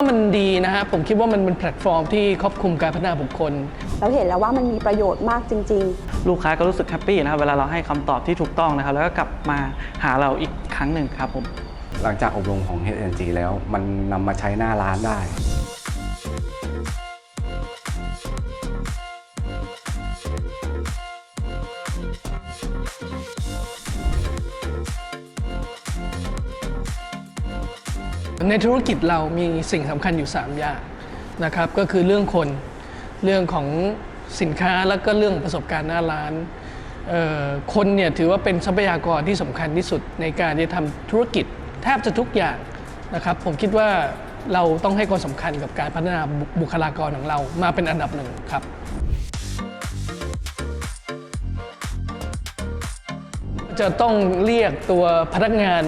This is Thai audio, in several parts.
มันดีนะฮะผมคิดว่ามันเป็นแพลตฟอร์มที่ครอบคลุมการพัฒนาบุคคล เราเห็นแล้วว่ามันมีประโยชน์มากจริง ลูกค้าก็รู้สึกแฮปปี้นะครับเวลาเราให้คำตอบที่ถูกต้องนะครับ แล้วก็กลับมาหาเราอีกครั้งหนึ่งครับผม หลังจากอบรมของ H&G แล้วมันนำมาใช้หน้าร้านได้ ในธุรกิจเรามีสิ่งสำคัญอยู่ 3 อย่างนะครับก็คือเรื่องคนเรื่องของสินค้าแล้วก็เรื่องประสบการณ์หน้าร้านคนเนี่ยถือว่าเป็นทรัพยากรที่สำคัญที่สุดในการที่จะทำธุรกิจแทบจะทุกอย่างนะครับผมคิดว่าเราต้องให้ความสำคัญกับการพัฒนาบุคลากรของเรามาเป็นอันดับหนึ่งครับจะต้องเรียกตัวพนักงาน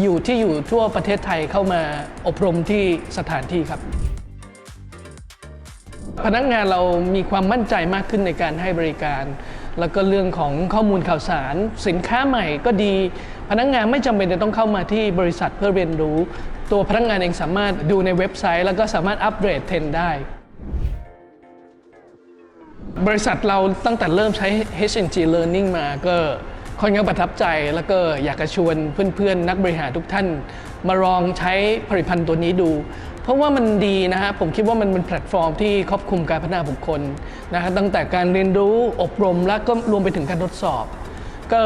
อยู่ที่อยู่ทั่วประเทศไทยเข้ามาอบรมที่สถานที่ครับ พนักงานเรามีความมั่นใจมากขึ้นในการให้บริการ แล้วก็เรื่องของข้อมูลข่าวสาร สินค้าใหม่ก็ดี พนักงานไม่จำเป็นจะต้องเข้ามาที่บริษัทเพื่อเรียนรู้ ตัวพนักงานเองสามารถดูในเว็บไซต์ แล้วก็สามารถอัปเดตเทรนได้บริษัทเราตั้งแต่เริ่มใช้ H&G Learning มาก็ ค่อนข้างประทับใจแล้วก็อยากจะชวนเพื่อนๆ นักบริหารทุกท่าน มาลองใช้ผลิตภัณฑ์ตัวนี้ดู เพราะว่ามันดีนะฮะผมคิดว่ามันเป็นแพลตฟอร์มที่ครอบคลุมการพัฒนาบุคคลนะฮะตั้งแต่การเรียนรู้อบรมและก็รวมไปถึงการทดสอบ ก็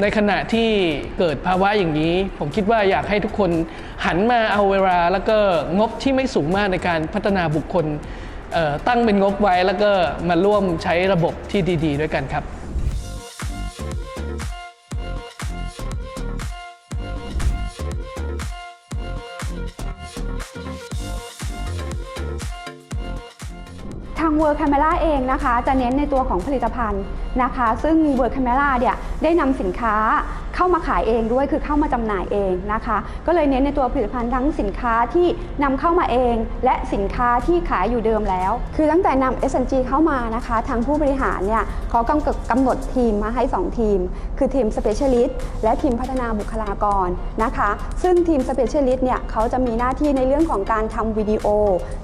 ในขณะที่เกิดภาวะอย่างนี้ ผมคิดว่าอยากให้ทุกคนหันมาเอาเวลา แล้วก็งบที่ไม่สูงมากในการพัฒนาบุคคลตั้งเป็นงบไว้แล้วก็มาร่วมใช้ระบบที่ดี ๆ ด้วยกันครับ ทาง World Camera เองนะคะ จะเน้นในตัวของผลิตภัณฑ์นะคะ ซึ่ง World Camera เนี่ยได้นำสินค้า เข้ามาขายเองด้วยคือเข้ามาจำหน่ายเองนะคะ ก็เลยเน้นในตัวผลิตภัณฑ์ทั้งสินค้าที่นำเข้ามาเอง และสินค้าที่ขายอยู่เดิมแล้ว คือตั้งแต่นำ S&G เข้ามานะคะ ทางผู้บริหารเนี่ยเขากำกับกำหนดทีมมาให้ 2 ทีม คือทีม Specialist และทีมพัฒนาบุคลากรนะคะ ซึ่งทีม Specialist เนี่ยเขาจะมีหน้าที่ในเรื่องของการทำวิดีโอ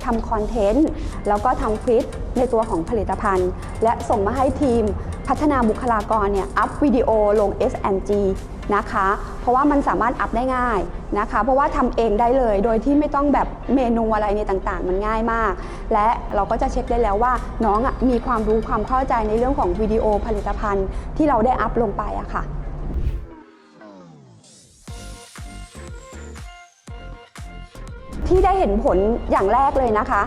ทำคอนเทนต์แล้วก็ทำคลิปในตัวของผลิตภัณฑ์ และส่งมาให้ทีม พัฒนาบุคลากรเนี่ยอัพวิดีโอลง S&G นะคะ เพราะว่ามันสามารถอัพได้ง่ายนะคะ เพราะว่าทำเองได้เลย โดยที่ไม่ต้องแบบเมนูอะไรเนี่ยต่างๆ มันง่ายมาก และเราก็จะเช็คได้แล้วว่าน้องอะมีความรู้ความเข้าใจในเรื่องของวิดีโอผลิตภัณฑ์ ที่เราได้อัพลงไปอะค่ะที่ได้เห็นผลอย่างแรกเลยนะคะ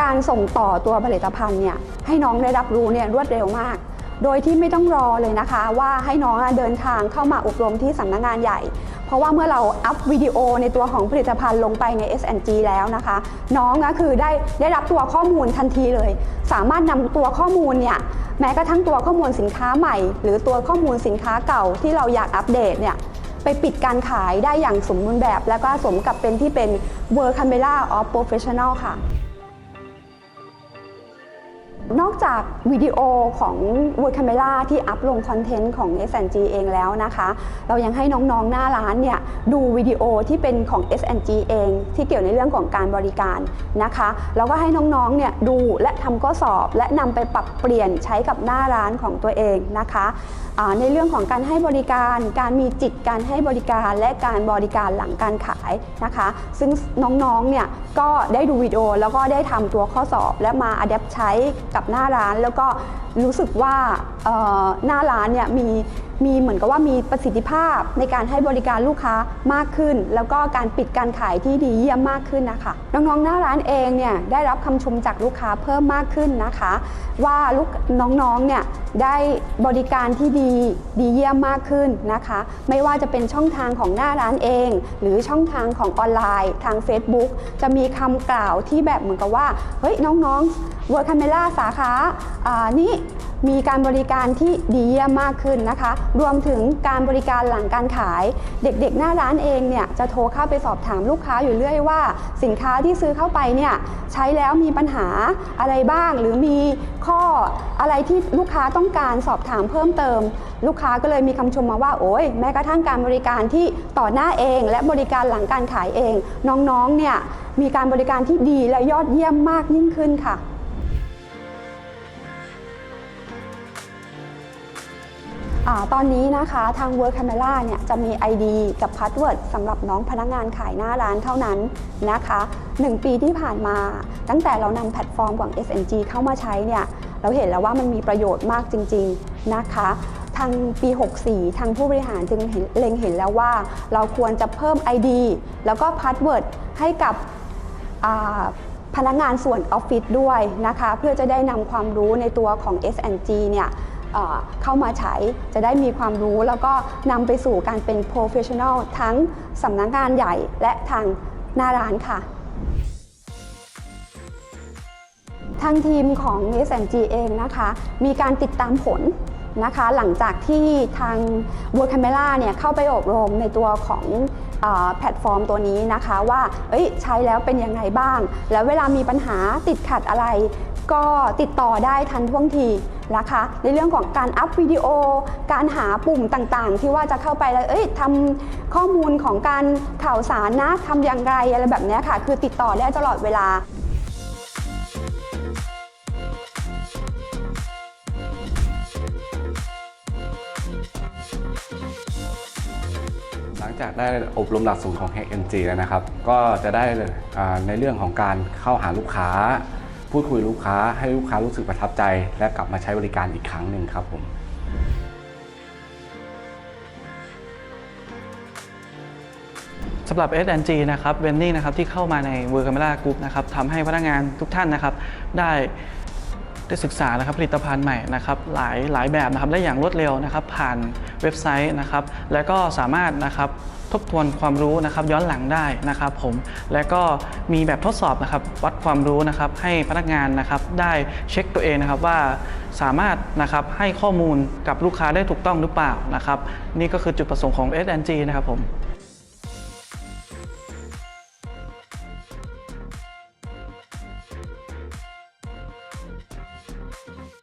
การส่งต่อตัวผลิตภัณฑ์เนี่ยให้น้องได้รับรู้เนี่ยรวดเร็วมาก โดยที่ไม่ต้องรอเลยนะคะ ว่าให้น้องเดินทางเข้ามาอบรมที่สำนักงานใหญ่ เพราะว่าเมื่อเราอัพวิดีโอในตัวของผลิตภัณฑ์ลงไปใน S&G แล้วนะคะ น้องก็คือได้ได้รับตัวข้อมูลทันทีเลย สามารถนำตัวข้อมูลเนี่ยแม้กระทั่งตัวข้อมูลสินค้าใหม่ หรือตัวข้อมูลสินค้าเก่าที่เราอยากอัปเดตเนี่ยไปปิดการขายได้อย่างสมบูรณ์แบบ แล้วก็สมกับเป็นที่เป็น World Camera of Professional ค่ะ นอกจากวิดีโอของ w o r d Camera ที่อัพลงคอนเทนต์ของ S&G เองแล้วนะคะ เรายังให้น้องๆหน้าร้านเนี่ยดูวิดีโอที่เป็นของ S&G เอง ที่เกี่ยวในเรื่องของการบริการนะคะแล้วก็ให้น้องๆเนี่ยดูและทำข้อสอบ และนำไปปรับเปลี่ยนใช้กับหน้าร้านของตัวเองนะคะในเรื่องของการให้บริการ การมีจิตการให้บริการและการบริการหลังการขายนะคะ ซึ่งน้องๆเนี่ยก็ได้ดูวิดีโอแล้วก็ได้ทำตัวข้อสอบและมาอัดแอปใช้กับหน้าร้าน แล้วก็รู้สึกว่าหน้าร้านเนี่ยมี มีเหมือนกับว่ามีประสิทธิภาพในการให้บริการลูกค้ามากขึ้น แล้วก็การปิดการขายที่ดีเยี่ยมมากขึ้นนะคะ น้องๆหน้าร้านเองเนี่ยได้รับคำชมจากลูกค้าเพิ่มมากขึ้นนะคะ ว่าลูกน้องๆเนี่ยได้บริการที่ดีดีเยี่ยมมากขึ้นนะคะ ไม่ว่าจะเป็นช่องทางของหน้าร้านเอง หรือช่องทางของออนไลน์ทาง Facebook จะมีคำกล่าวที่แบบเหมือนกับว่าเฮ้ยน้องๆ World Camera สาขาอ่านี้มีการบริการที่ดีเยี่ยมมากขึ้นนะคะรวมถึงการบริการหลังการขาย เด็กๆ หน้าร้านเองเนี่ยจะโทรเข้าไปสอบถามลูกค้าอยู่เรื่อยว่า สินค้าที่ซื้อเข้าไปเนี่ยใช้แล้วมีปัญหาอะไรบ้าง หรือมีข้ออะไรที่ลูกค้าต้องการสอบถามเพิ่มเติม ลูกค้าก็เลยมีคำชมมาว่าโอ้ยแม้กระทั่งการบริการที่ต่อหน้าเอง และบริการหลังการขายเอง น้องๆเนี่ยมีการบริการที่ดีและยอดเยี่ยมมากยิ่งขึ้นค่ะ อตอนนี้นะคะทาง Work Camera เนี่ยจะมี ID กับ Password สำหรับน้องพนักงานขายหน้าร้านเท่านั้นนะคะ 1 ปีที่ผ่านมา ตั้งแต่เรานำแพลตฟอร์มของ SNG เข้ามาใช้เนี่ยเราเห็นแล้วว่ามันมีประโยชน์มากจริง ๆนะคะทางปี 64 ทางผู้บริหารจึงเเล็งเห็นแล้วว่า เราควรจะเพิ่ม ID แล้วก็ Password ให้กับพนักงานส่วนออฟฟิศด้วยนะคะ เพื่อจะได้นำความรู้ในตัวของ S&G เนี่ย เข้ามาใช้จะได้มีความรู้แล้วก็นำไปสู่การเป็น Professional ทั้งสำนักงานใหญ่และทางหน้าร้านค่ะทางทีมของ S&G เองนะคะ มีการติดตามผลนะคะ หลังจากที่ทาง World Camera เนี่ยเข้าไปอบรมในตัวของอแพลตฟอร์มตัวนี้นะคะว่าใช้แล้วเป็นยังไงบ้าง แล้วเวลามีปัญหาติดขัดอะไร ก็ติดต่อได้ทันท่วงทีนะคะ ในเรื่องของการอัพวิดีโอ การหาปุ่มต่างๆ ที่ว่าจะเข้าไปแล้วเอ้ยทำข้อมูลของการข่าวสารนะทำอย่างไรอะไรแบบนี้ค่ะ คือติดต่อได้ตลอดเวลาหลังจากได้อบรมหลักสูตรของ HNG แล้วนะครับ ก็จะได้ในเรื่องของการเข้าหาลูกค้า พูดคุยลูกค้าให้ลูกค้ารู้สึกประทับใจ และกลับมาใช้บริการอีกครั้งหนึ่งครับผมสำหรับ S&G นะครับเวนนี่นะครับที่เข้ามาใน Work Camera Group นะครับทำให้พนักงานทุกท่านนะครับได้ ได้ศึกษานะครับผลิตภัณฑ์ใหม่นะครับหลายหลายแบบนะครับได้อย่างรวดเร็วนะครับ ผ่านเว็บไซต์นะครับ และก็สามารถนะครับทบทวนความรู้นะครับย้อนหลังได้นะครับผมและก็มีแบบทดสอบนะครับวัดความรู้นะครับให้พนักงานนะครับได้เช็คตัวเองนะครับว่าสามารถนะครับให้ข้อมูลกับลูกค้าได้ถูกต้องหรือเปล่านะครับนี่ก็คือจุดประสงค์ของ S&G นะครับผม